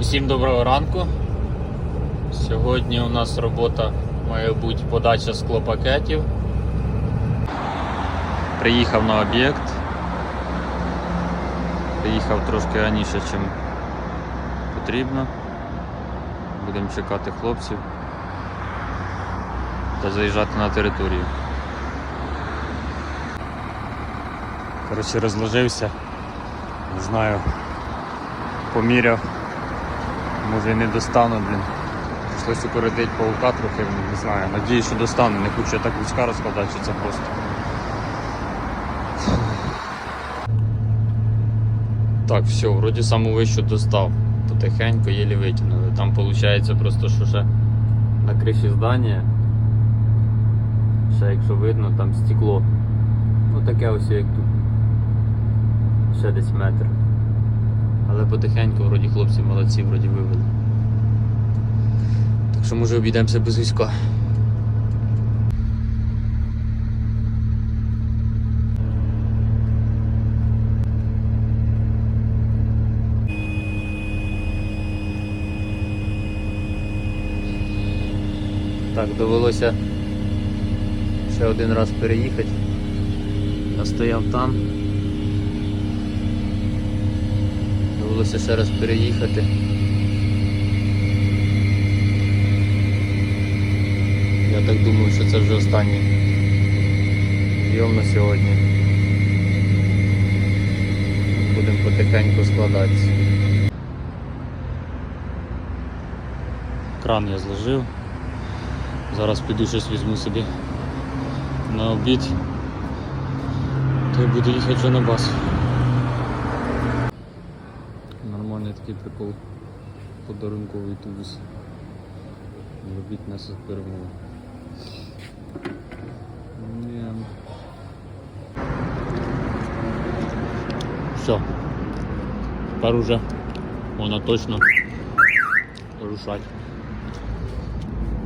Усім доброго ранку. Сьогодні у нас робота має бути подача склопакетів. Приїхав на об'єкт. Приїхав трошки раніше, ніж потрібно. Будемо чекати хлопців та заїжджати на територію. Коротше, розложився. Не знаю. Поміряв. Може і не достану, блін. Прийшлось укоротити паука трохи, не знаю. Надіюсь, що достану. Не хочу я так вузька розкладати, що це просто. Так, все, вроді саму вищу достав. Потихеньку єлі витягнули. Там виходить просто, що ще на криші здання. Ще якщо видно, там стекло. Ну таке ось як тут. Ще десь метр. Але потихеньку, вроді хлопці молодці, вроді вивели. Так що може обійдемося без війська. Так, довелося ще один раз переїхати. Я стояв там. Довелося ще раз переїхати. Я так думаю, що це вже останній зйом на сьогодні. Будемо потихеньку складатися. Кран я зложив. Зараз піду щось візьму собі на обід. То й буду їхати вже на бас. Нормальний такий прикол. Подарунковий тубус. Робіть нас з перемоги. Все. Тепер уже можна точно рушати.